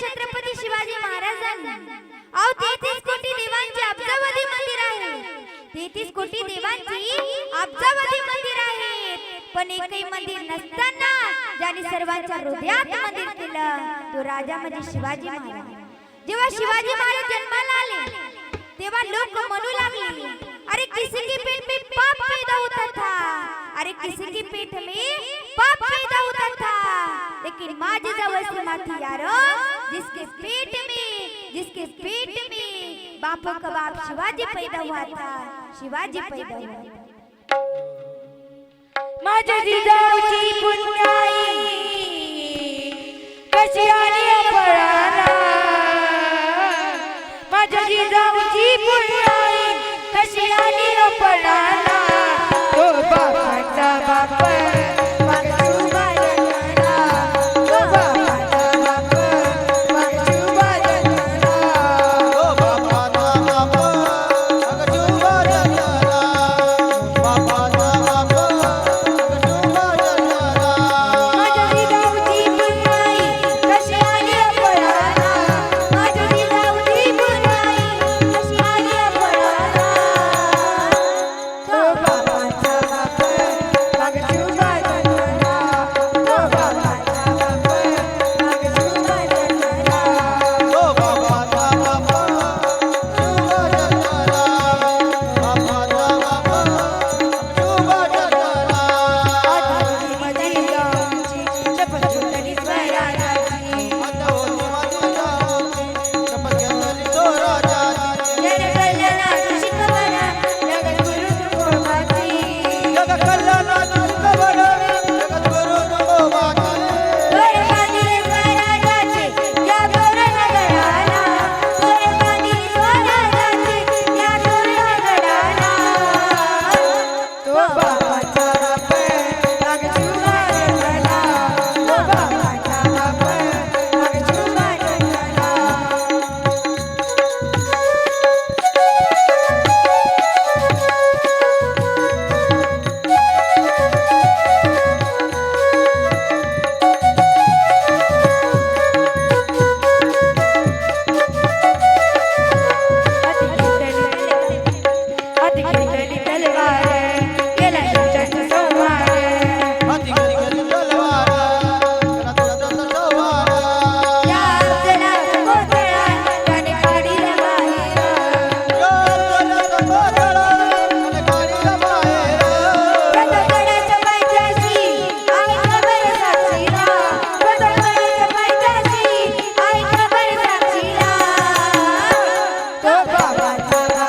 छत्रपती शिवाजी महाराजांनी. अहो तेहतीस कोटी देवांची अब्जावधी मंदिर आहे. तेहतीस कोटी देवांची अब्जावधी मंदिर आहे. पण एकही मंदिर नसताना ज्याने सर्वांच्या हृदयात मंदिर केलं तो राजा म्हणजे शिवाजी महाराज. जेव्हा शिवाजी महाराज जन्माला आले तेव्हा लोक म्हणू लागले अरे किसी की पेट में पाप पैदा होता था. अरे किसी की पेट में पाप पैदा लेकिन माझी जवळ श्रीमाती यार जिसके पेट में जिसके पेट में बाप का बाप शिवाजी पैदा हुआ था शिवाजी पैदा हुआ था। माझ्या जिजाऊची पुण्याई कशी आली अपराना माझ्या जिजाऊची पुण्याई कशी आली अपराना 棒棒棒 Bye.